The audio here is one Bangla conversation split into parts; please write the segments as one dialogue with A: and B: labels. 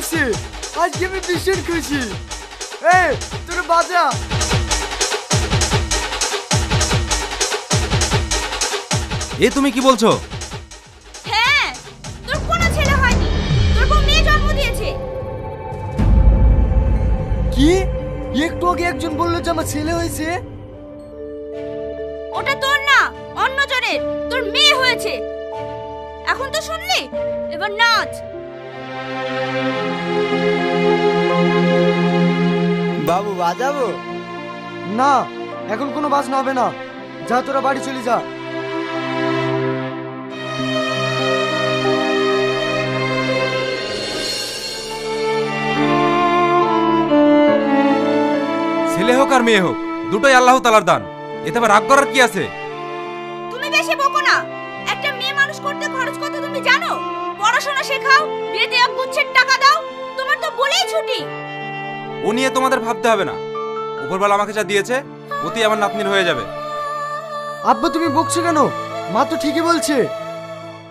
A: হয়েছে আজকে আমি ভীষণ খুশি। এই তোর বাজা।
B: এ তুমি কি বলছো?
C: হ্যাঁ তোর কোনো ছেলে হয়নি। তোর বউ মেয়ে জন্ম দিয়েছে।
A: কি? একটু আগে একজন বলল যে আমার ছেলে হয়েছে?
C: ওটা তোর না অন্যজনের। তোর মেয়ে হয়েছে। এখন তো শুনলি? এবার নাচ।
D: বাবু বাজাবো?
A: না এখন কোনো বাসনা হবে না। যা তোরা বাড়ি চলে যা।
B: ছেলে হোক আর মেয়ে হোক দুটোই আল্লাহ তালার দান। এতে আবার রাগ করার কি আছে?
C: তুমি বেশি বকো না। একটা মেয়ে মানুষ করতে খরচ কত তুমি জানো? পড়াশোনা শেখাও বিয়েতে এক গুচ্ছের টাকা দাও তোমার তো বলেই ছুটি।
B: ও নিয়ে তোমাদের ভাবতে হবে না। উপরবেলা আমাকে যা দিয়েছে অতি আমার নাতনির হয়ে যাবে।
A: আব্বা তুমি বকছো কেন? মা তো ঠিকই বলছে।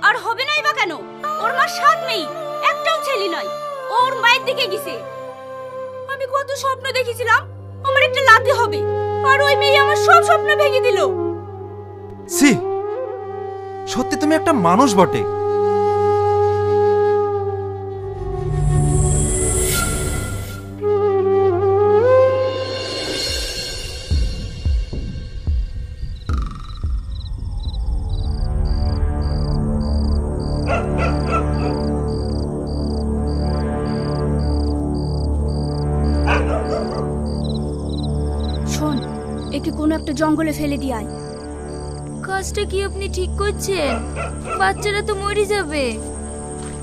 C: আর হবে নাই বা কেন? ওর মা সাত নেই একটাও ছেলে নয়। ওর মায়ের দিকে গেছে। আমি কত স্বপ্ন দেখেছিলাম আমার একটা লাতে হবে। আর ওই মেয়ে আমার সব স্বপ্ন ভেঙে দিল।
B: সি সত্যি তুমি একটা মানুষ বটে।
C: একে কোনো একটা জঙ্গলে ফেলে দিয়ে আয়।
E: কাজটা কি আপনি ঠিক করছেন? বাচ্চারা তো মরে যাবে।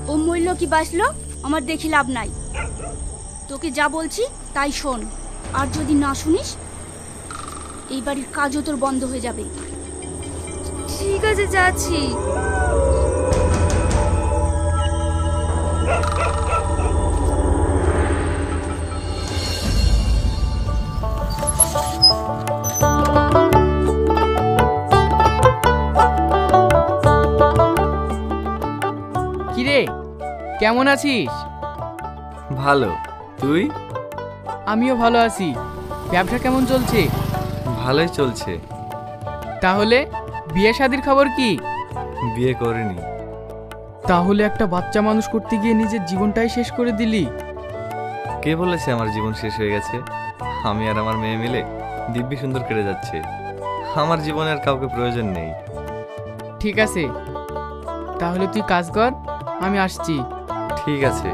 C: ও মরল কি বাঁচলো? আমার দেখি লাভ নাই। তোকে যা বলছি তাই শোন। আর যদি না শুনিস এই বাড়ির কাজও তোর বন্ধ হয়ে যাবে।
E: ঠিক আছে যাচ্ছি।
F: কেমন আছিস?
D: ভালো। তুই?
F: আমিও ভালো আছি। ব্যবসা কেমন চলছে?
D: ভালোই চলছে।
F: তাহলে বিয়ে শাদির খবর কি?
D: বিয়ে করিনি।
F: তাহলে একটা বাচ্চা মানুষ করতে গিয়ে নিজের জীবনটাই শেষ করে দিলি।
D: কে বলেছে আমার জীবন শেষ হয়ে গেছে? আমি আর আমার মেয়ে মিলে দিব্যি সুন্দর কেটে যাচ্ছে। আমার জীবনে আর কাউকে প্রয়োজন নেই।
F: ঠিক আছে। তাহলে তুই কাজ কর আমি আসছি।
D: ঠিক আছে।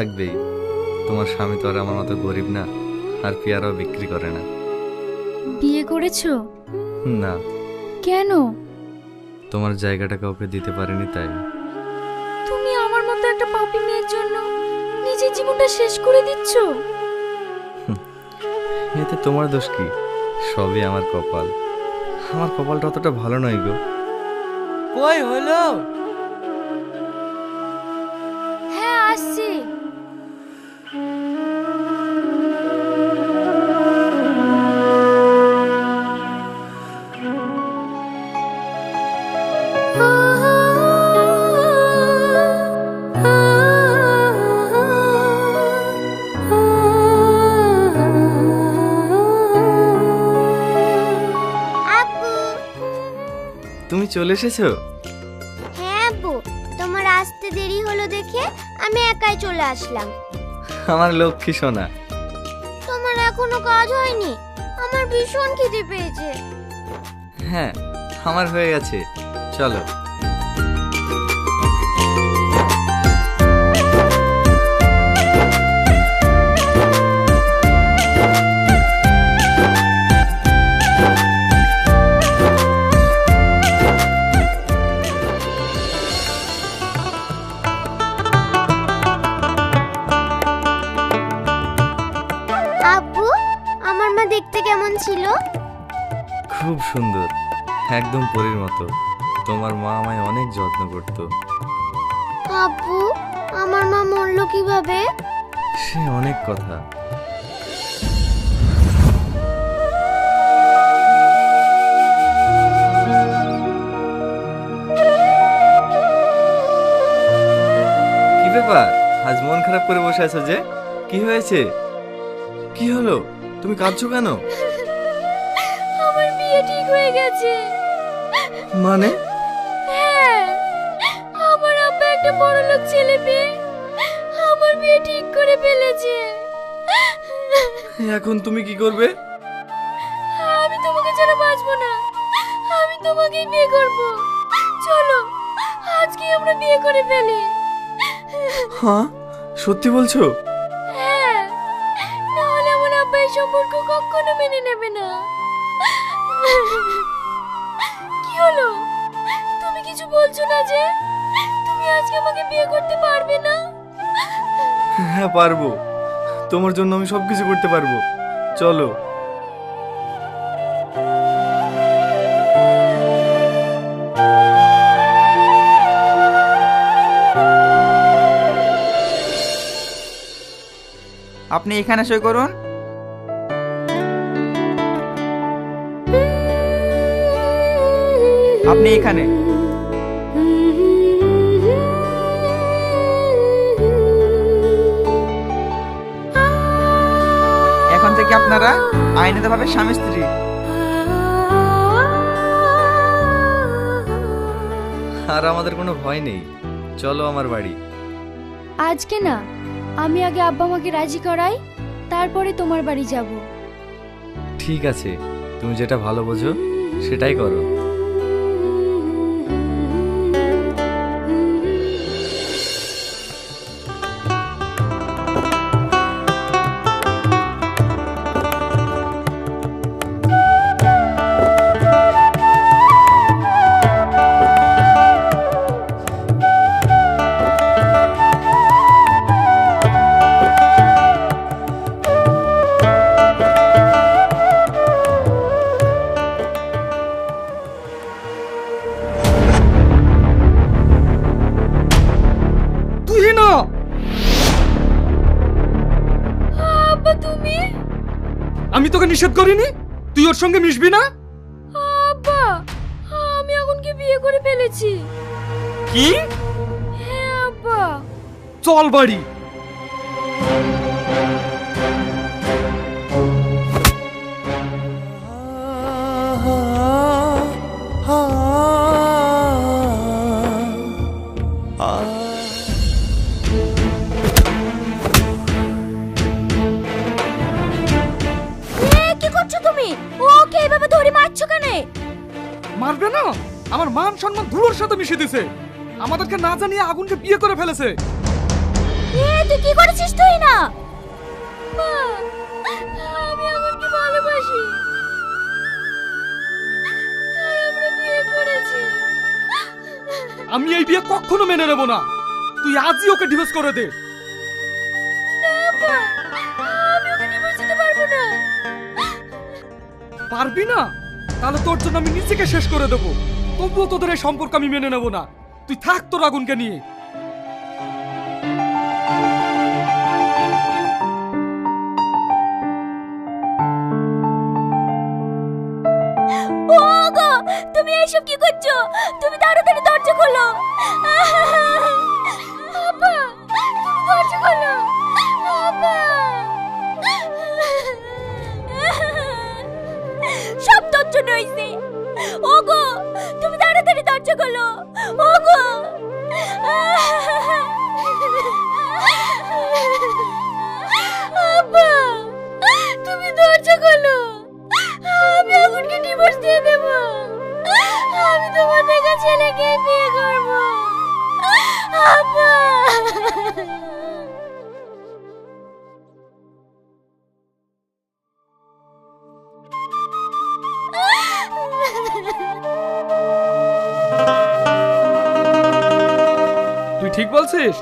D: থাকবেই। তোমার স্বামী তো আর আমার মতো গরিব না আর পেয়ারাও বিক্রি করে না।
E: বিয়ে করেছ?
D: না।
E: কেন?
D: তোমার জায়গাটা কাউকে দিতে পারিনি তাই।
E: তুমি আমার মতো একটা পাপি মেয়ের জন্য নিজের জীবনটা শেষ করে দিচ্ছ?
D: এতে তোমার দোষ কি? সবই আমার কপাল। আমার কপালটা অতটা ভালো নয় গো।
A: কই হলো?
D: তুমি চলে এসেছ?
G: হ্যাঁ আব্বু তোমার আসতে দেরি হলো দেখে আমি একাই চলে আসলাম।
D: আমার লক্ষ্মী সোনা।
G: তোমার এখনও কাজ হয়নি? আমার ভীষণ খিদে পেয়েছে।
D: হ্যাঁ আমার হয়ে গেছে। চলো। খুব সুন্দর। একদম পরীর মতো। তোমার মা আমায় অনেক যত্ন করতো।
G: আব্বু আমার মা মরলো কীভাবে?
D: সে অনেক কথা। কি ব্যাপার? আজ মন খারাপ করে বসে আছো যে? কি হয়েছে? কি হলো? তুমি কাঁদছো কেন?
E: ঠিক হয়ে গেছে।
D: মানে?
E: হ্যাঁ আমার আব্বা একটা বড় লোক ছেলে পেয়ে আমার বিয়ে ঠিক করে ফেলেছে।
D: এখন তুমি কি করবে?
E: আমি তোমাকে ছাড়া বাঁচবো না। আমি তোমাকেই বিয়ে করব। চলো আজকে আমরা বিয়ে করে ফেলি।
D: হ্যাঁ সত্যি বলছো?
E: হ্যাঁ নাহলে আমার আব্বা এই সম্পর্ক কখনো মেনে নেবে না। কি হলো? তুমি কিছু বলছো না যে? তুমি আজকে আমাকে বিয়ে করতে পারবে না?
D: হ্যাঁ পারব। তোমার জন্য আমি সব কিছু করতে পারব। চলো।
A: আপনি এখানে সই করুন। আপনি এখানে। এখন থেকে আপনারা আইনত স্বামী স্ত্রী।
D: আর আমাদের কোনো ভয় নেই। চলো আমার বাড়ি।
E: আজকে না আমি আগে আব্বা আমাকে রাজি করাই তারপরে তোমার বাড়ি যাব।
D: ঠিক আছে তুমি যেটা ভালো বোঝো সেটাই করো।
A: আমি তোকে নিষেধ করিনি? তুই ওর সঙ্গে মিশবি না?
E: আব্বা আমি আগুনকে বিয়ে করে ফেলেছি।
A: কি?
E: হ্যাঁ আব্বা।
A: চল বাড়ি। সাথে আমাদেরকে না জানিয়ে আগুনকে বিয়ে করে ফেলেছে।
E: এ তুই কি করেছিস তুই না? মা আমি ভালোবাসি। তাই আমরা বিয়ে করেছি।
A: আমি এই বিয়ে কখনো মেনে নেব না। তুই আজই ওকে ডিভোর্স করে দে।
E: আব্বা আমি ওকে ডিভোর্স দিতে পারব না।
A: পারবি না? তাহলে তোর জন্য আমি নিজেকে শেষ করে দেবো। তবুও তোদের এই সম্পর্ক আমি মেনে নেব না। তুই থাক তোর আগুনকে নিয়ে।
E: তুমি এইসব কি করছ? তুমি তাড়াতাড়ি দরজা খোলো। খোলো ওগো আপা তুমি দরজা খোলো আমি আগুনকে ডিভোর্স দিয়ে দেব। আমি তোমার দেখা ছেলেকে বিয়ে করব। আপা
A: ঠিক বলছিস?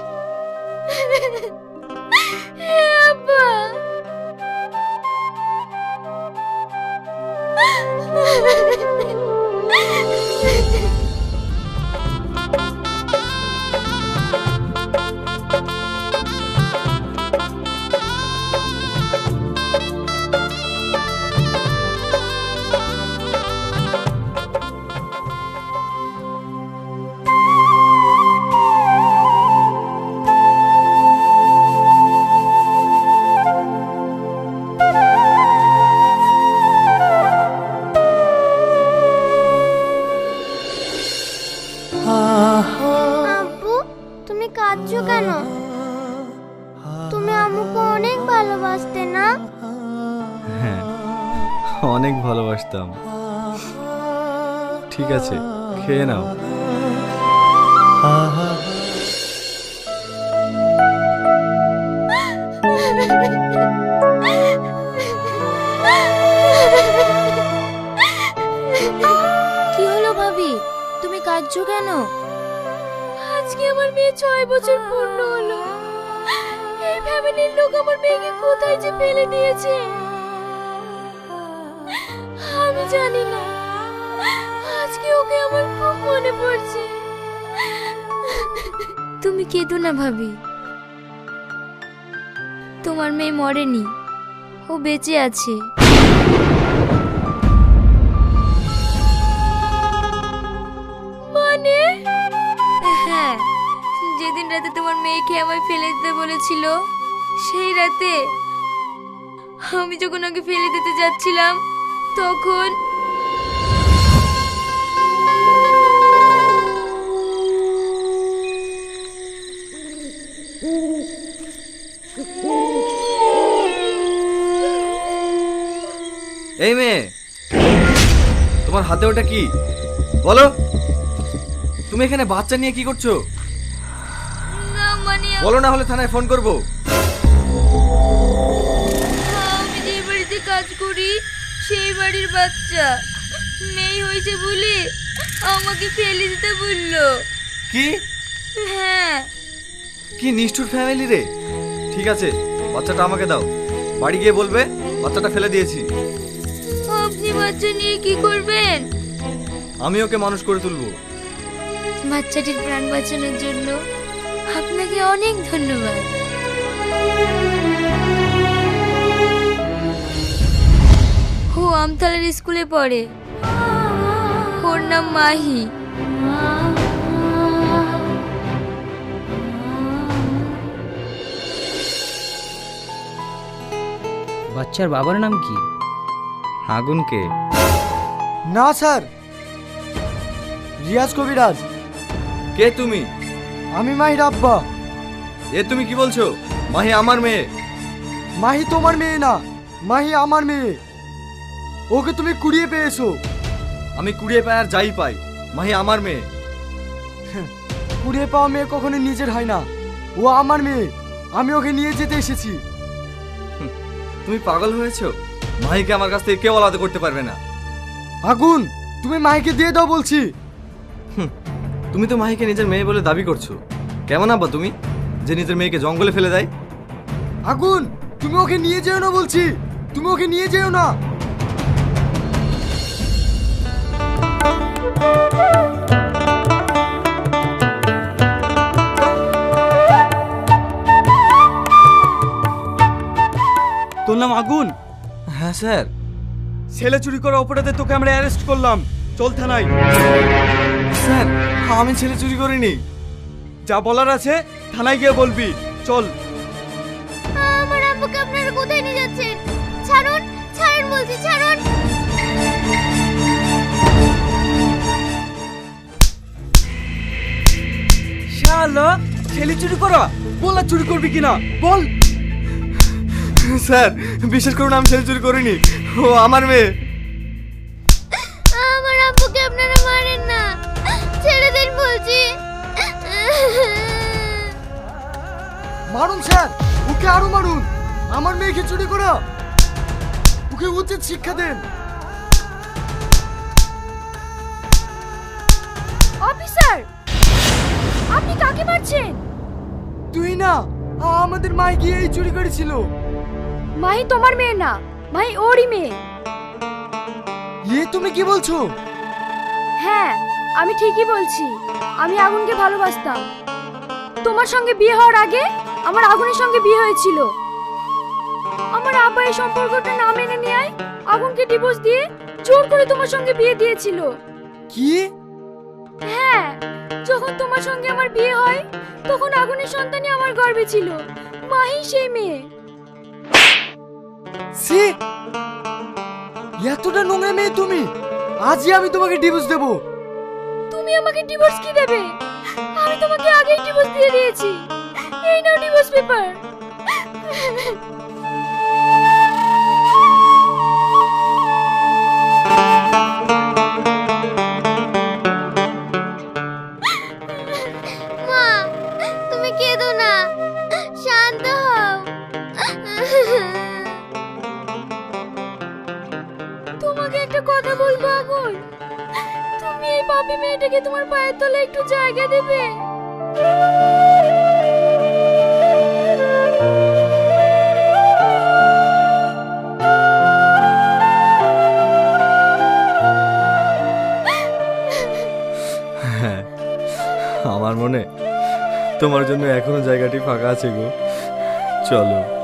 D: ভালোবাসতাম ঠিক আছে খেয়ে নাও।
E: কি হলো ভাবি? তুমি কাঁদছো কেন? আজকে আমার মেয়ে ছয় বছর পূর্ণ হলো। এই ফ্যামিলির লোক আমার মেয়েকে কোথায় যে ফেলে দিয়েছে? জানি না। আজকে ওকে আমার খুব মনে পড়ছে। তুমি কেঁদো না ভাবি। তোমার মেয়ে মরেনি। ও বেঁচে আছে। মানে? হ্যাঁ যেদিন রাতে তোমার মেয়েকে আমায় ফেলে দিতে বলেছিল সেই রাতে আমি যখন ওকে ফেলে দিতে যাচ্ছিলাম তখন
D: এই মেয়ে তোমার হাতে ওটা কি? বলো। তুমি এখানে বাচ্চা নিয়ে কি করছ?
E: মানে
D: বলো না হলে থানায় ফোন করব।
E: আমি যে বাড়িতে কাজ করি সেই বাড়ির বাচ্চা। মেয়ে হয়েছে বলে আমাকে ফেলে দিতে বলল।
D: কি?
E: হ্যাঁ।
D: কি নিষ্ঠুর ফ্যামিলি রে? ঠিক আছে বাচ্চাটা আমাকে দাও। বাড়ি গিয়ে বলবে বাচ্চাটা ফেলে দিয়েছি।
E: আপনি বাচ্চা নিয়ে কি করবেন?
D: আমি ওকে মানুষ করে তুলবো।
E: বাচ্চাটির প্রাণ বাঁচানোর জন্য আপনাকে অনেক ধন্যবাদ। আমতলার স্কুলে পড়ে। ওর নাম মাহি।
H: বাচ্চার বাবার নাম কি?
D: আগুনকে
I: না স্যার। রিয়াজ কবিরাজ।
D: কে তুমি?
I: আমি মাহির আব্বা।
D: এ তুমি কি বলছো? মাহি আমার মেয়ে।
I: মাহি তোমার মেয়ে না মাহি আমার মেয়ে। ওকে তুমি কুড়িয়ে পেয়েছ।
D: আমি কুড়িয়ে পাই আর যাই পাই। মাহি আমার মেয়ে।
I: কুড়িয়ে পাওয়া মেয়ে কখনো নিজের হয় না। ও আমার মেয়ে। আমি ওকে নিয়ে যেতে এসেছি।
D: তুমি পাগল হয়েছো? মাহিকে আমার কাছ থেকে কেউ আলাদা করতে পারবে না।
I: আগুন, তুমি মাহিকে দিয়ে দাও বলছি।
D: তুমি তো মাহিকে নিজের মেয়ে বলে দাবি করছ। কেমন আব্বা তুমি? যে নিজের মেয়েকে জঙ্গলে ফেলে দেয়?
I: আগুন, তুমি ওকে নিয়ে যেও না বলছি। তুমি ওকে নিয়ে যেও না।
A: তোর নাম আগুন?
D: হ্যাঁ স্যার।
A: ছেলে চুরি করা অপরাধে তোকে আমরা অ্যারেস্ট করলাম। চল থানায়।
D: স্যার আমি ছেলে চুরি করিনি।
A: যা বলার আছে থানায় গিয়ে বলবি। চল।
G: আমার আব্বুকে আপনারা কোথায় নিয়ে যাচ্ছেন? ছাড়ুন ছাড়ুন বলছি ছাড়ুন।
A: শালা ছেলে চুরি করা বল চুরি করবি কিনা? বল।
D: স্যার বিশ্বাস করুন আমি ছেলে চুরি করিনি। ও আমার মেয়ে।
G: আমার আব্বুকে আপনারা মারেন না। ছেড়ে দিন বলছি।
I: মারুন স্যার। ওকে আরও মারুন। আমার মেয়েকে চুরি করা। ওকে উচিত শিক্ষা দেন।
E: মারছেন
I: তুই না আমাদের মাই গিয়ে এই চুরি করেছিল।
E: মাহি তোমার মেয়ে না মাহি ওরই মেয়ে।
I: ইয়ে তুমি কি বলছো?
E: হ্যাঁ আমি ঠিকই বলছি আমি আগুনকে ভালোবাসতাম। তোমার সঙ্গে বিয়ে হওয়ার আগে আমার আগুনের সঙ্গে বিয়ে হয়েছিল। আমার আব্বা এই সম্পর্কটা না মেনে নেয় আগুনকে ডিভোর্স দিয়ে জোর করে তোমার সঙ্গে বিয়ে দিয়েছিল।
I: কি?
E: আমার বিয়ে হয় তখন আগুনের সন্তানই আমার গর্বে ছিল। মাহি সেই মেয়ে।
I: সি এতটা নোংরা মেয়ে তুমি! আজই আমি তোমাকে ডিভোর্স দেব।
E: তুমি আমাকে ডিভোর্স কি দেবে? আমি তোমাকে আগেই ডিভোর্স দিয়ে দিয়েছি। এই নাও ডিভোর্স পেপার তোমার
D: জন্য এখনও জায়গাটি ফাঁকা আছে গো। চলো।